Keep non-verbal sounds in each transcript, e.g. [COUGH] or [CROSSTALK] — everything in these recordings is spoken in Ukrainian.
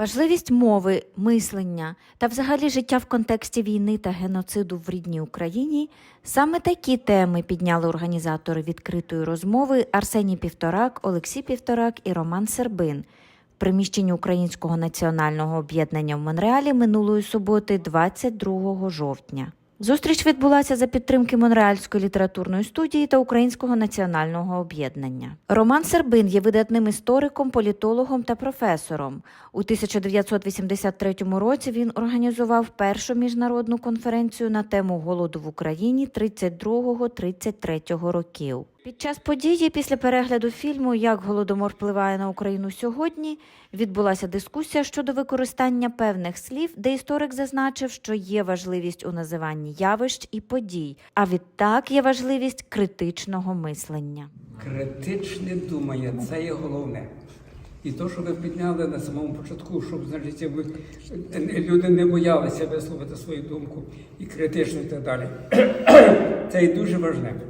Важливість мови, мислення та взагалі життя в контексті війни та геноциду в рідній Україні саме такі теми підняли організатори відкритої розмови Арсеній Півторак, Олексій Півторак і Роман Сербин в приміщенні Українського національного об'єднання в Монреалі минулої суботи, 22 жовтня. Зустріч відбулася за підтримки Монреальської літературної студії та Українського національного об'єднання. Роман Сербин є видатним істориком, політологом та професором. У 1983 році він організував першу міжнародну конференцію на тему голоду в Україні 32-33 років. Під час події, після перегляду фільму Як голодомор впливає на Україну сьогодні, відбулася дискусія щодо використання певних слів, де історик зазначив, що є важливість у називанні явищ і подій, а відтак є важливість критичного мислення. Критичне думання це є головне. І то, що ви підняли на самому початку, щоб значить, ви, люди не боялися висловити свою думку і критично і так далі. [CLEARS THROAT] Це є дуже важливо.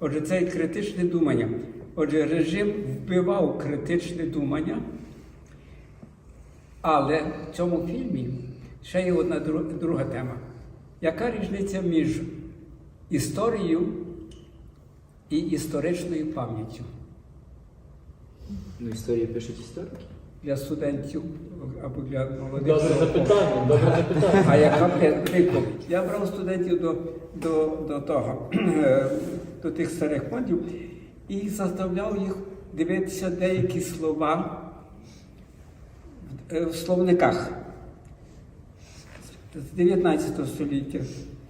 Отже, це є критичне думання. Отже, режим вбивав критичне думання, але в цьому фільмі ще є одна друга тема. Яка різниця між історією і історичною пам'яттю? Ну, історію пишуть історики. для студентів або для молодих. Добре запитання, добре запитання. А яка б відповідь? Я брав студентів до, до, до того, е, до тих старих фондів і заставляв їх дивитися деякі слова в- е, словниках з 19 століття,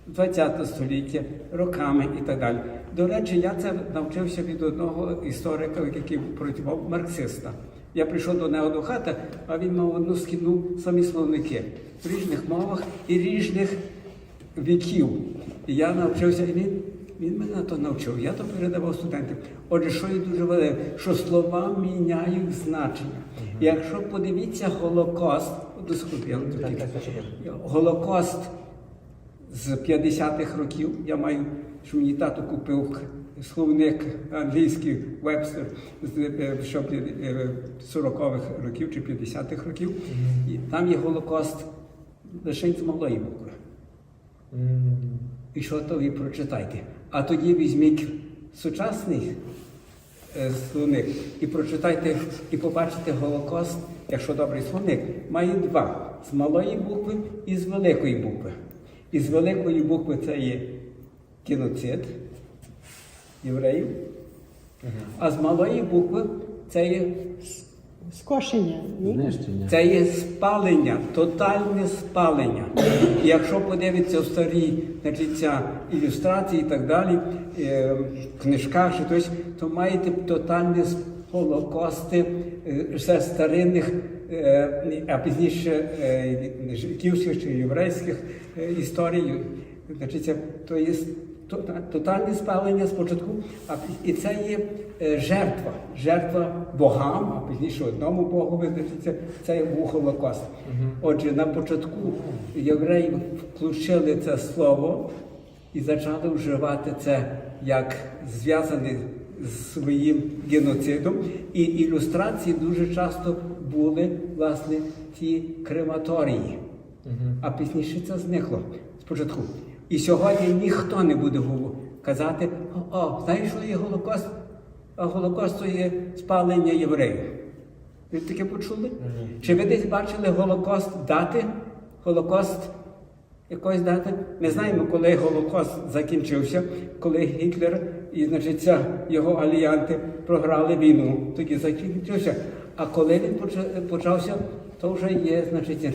20 століття, роками і так далі. До речі, я це навчився від одного історика, який працював марксиста. Я прийшов до нього до хати, а він мав одну скіну самі словники в різних мовах і різних віків. І я навчився, і він, він мене то навчив, я то передавав студентам. Отже, що є дуже важливо, що слова міняють значення. Якщо подивіться Голокост, я Голокост з 50-х років. Я маю, що мені тато купив словник англійський Вебстер з е, що, е, 40-х років чи 50-х років. І там є Голокост лише з малої букви. І що то ви прочитайте. А тоді візьміть сучасний е, словник і прочитайте, і побачите Голокост, якщо добрий словник, має два з малої букви і з великої букви. І з великої букви це є геноцид євреїв, а з малої букви це є Скошення. Ні? Знищення. це є спалення, тотальне спалення. І якщо подивитися в старі значить, ця ілюстрації і так далі, е, в книжках чи тось, то маєте тотальні голокости е, ще старинних, е, а пізніше е, жидівських чи єврейських е, історій. Значить, це- то є тотальне спалення спочатку, а і це є е, жертва, жертва богам, а пізніше одному Богу визначиться, це є був Холокост. Отже, на початку євреї включили це слово і почали вживати це як зв'язане з своїм геноцидом. І ілюстрації дуже часто були власне ті крематорії. А пізніше це зникло спочатку. І сьогодні ніхто не буде казати, о, знаєш, що є Голокост? А Голокост то є спалення євреїв. Ви таке почули? Чи ви десь бачили Голокост дати? Голокост якоїсь дати? Ми знаємо, коли Голокост закінчився, коли Гітлер і значить, його аліянти програли війну, тоді закінчився. А коли він почався, то вже є, значить.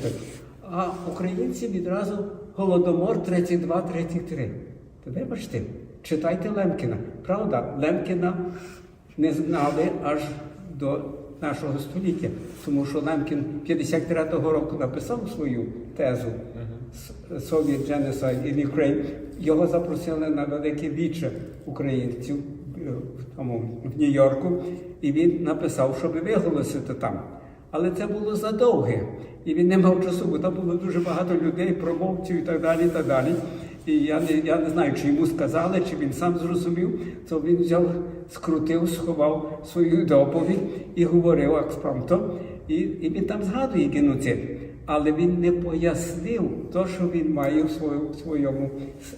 А українці відразу Голодомор 32-33. То вибачте, читайте Лемкіна. Правда, Лемкіна не знали аж до нашого століття, тому що Лемкін 53-го року написав свою тезу Soviet Genocide in Ukraine. Його запросили на велике віче українців е, в в Нью-Йорку, і він написав, щоб виголосити там. Але це було задовге, і він не мав часу, бо там було дуже багато людей, промовців і так далі. І так далі. І я не, я не знаю, чи йому сказали, чи він сам зрозумів, то він взяв, скрутив, сховав свою доповідь і говорив експромто. І, і він там згадує геноцид. Але він не пояснив те, що він має в своєму, своєму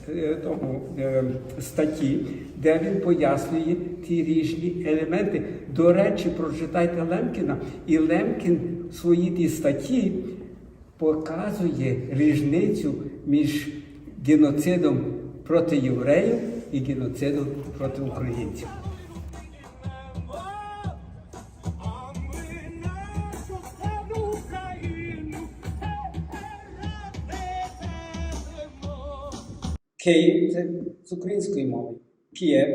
е, тому, е, статті, де він пояснює ті різні елементи. До речі, прочитайте Лемкіна, і Лемкін в своїй тій статті показує різницю між геноцидом проти євреїв і геноцидом проти українців. Київ це з української мови. Київ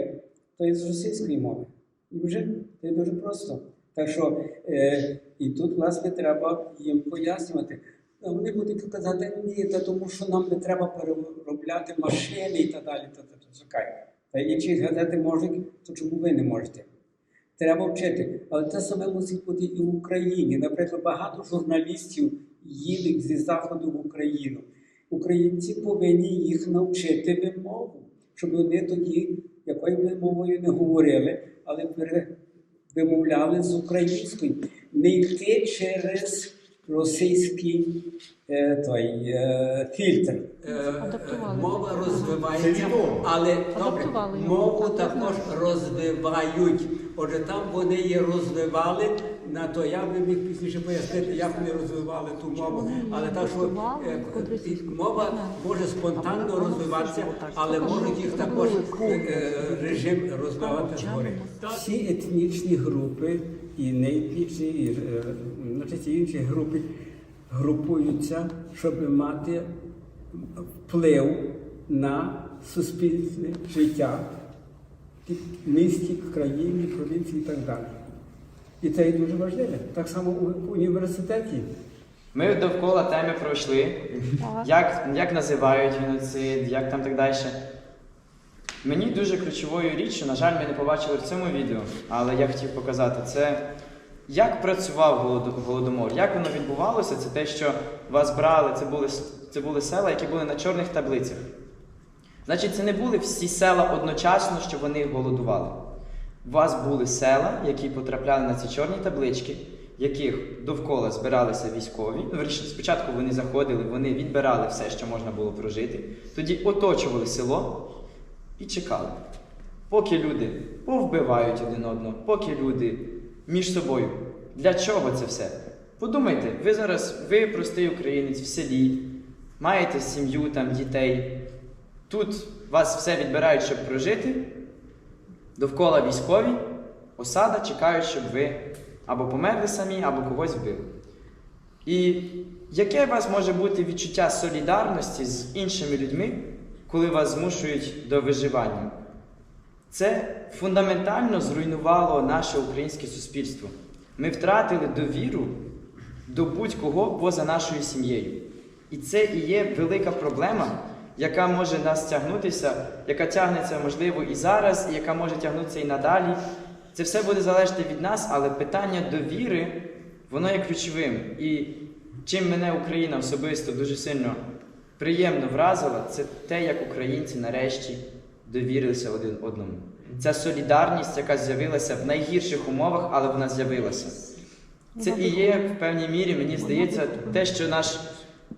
то є з російської мови. І вже це дуже просто. Так що е, і тут, власне, треба їм пояснювати. Вони будуть казати, ні, та тому що нам не треба переробляти машини і так далі. Та, та, та, чекай. Та інші газети можуть, то чому ви не можете? Треба вчити. Але те саме мусить бути і в Україні. Наприклад, багато журналістів їдуть зі заходу в Україну. Українці повинні їх навчити вимову, щоб вони тоді, якою би мовою не говорили, але вимовляли з української. Не йти через російський е, той, е, фільтр. Адаптували. Мова розвивається, але добре, мову також розвивають. Отже, там вони її розвивали. На то я би міг пізніше пояснити, як вони розвивали ту мову. Але так, що е, мова може спонтанно розвиватися, але можуть їх також е, е, режим розвивати згори. Всі етнічні групи і неетнічні, і значить, інші групи групуються, щоб мати вплив на суспільне життя місті, в країні, провінції і так далі. І це і дуже важливо. Так само у- університеті. Ми довкола теми пройшли, як, як називають геноцид, як там так далі. Мені дуже ключовою річчю, на жаль, ми не побачили в цьому відео, але я хотів показати, це як працював голодомор, як воно відбувалося, це те, що вас брали, це були, це були села, які були на чорних таблицях. Значить, це не були всі села одночасно, що вони голодували. У вас були села, які потрапляли на ці чорні таблички, яких довкола збиралися військові. Ну, спочатку вони заходили, вони відбирали все, що можна було прожити, тоді оточували село і чекали. Поки люди повбивають один одного, поки люди між собою. Для чого це все? Подумайте, ви зараз, ви простий українець в селі, маєте сім'ю, там, дітей. Тут вас все відбирають, щоб прожити. Довкола військові, осада чекають, щоб ви або померли самі, або когось вбили. І яке у вас може бути відчуття солідарності з іншими людьми, коли вас змушують до виживання? Це фундаментально зруйнувало наше українське суспільство. Ми втратили довіру до будь-кого поза нашою сім'єю. І це і є велика проблема, яка може нас тягнутися, яка тягнеться, можливо, і зараз, і яка може тягнутися і надалі. Це все буде залежати від нас, але питання довіри, воно є ключовим. І чим мене Україна особисто дуже сильно приємно вразила, це те, як українці нарешті довірилися один одному. Ця солідарність, яка з'явилася в найгірших умовах, але вона з'явилася. Це і є в певній мірі, мені здається, те, що наш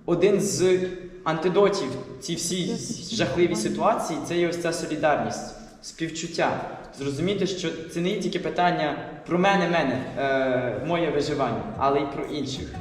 один з антидотів ці всі жахливі ситуації, це є ось ця солідарність, співчуття. Зрозуміти, що це не є тільки питання про мене, мене, е, моє виживання, але й про інших.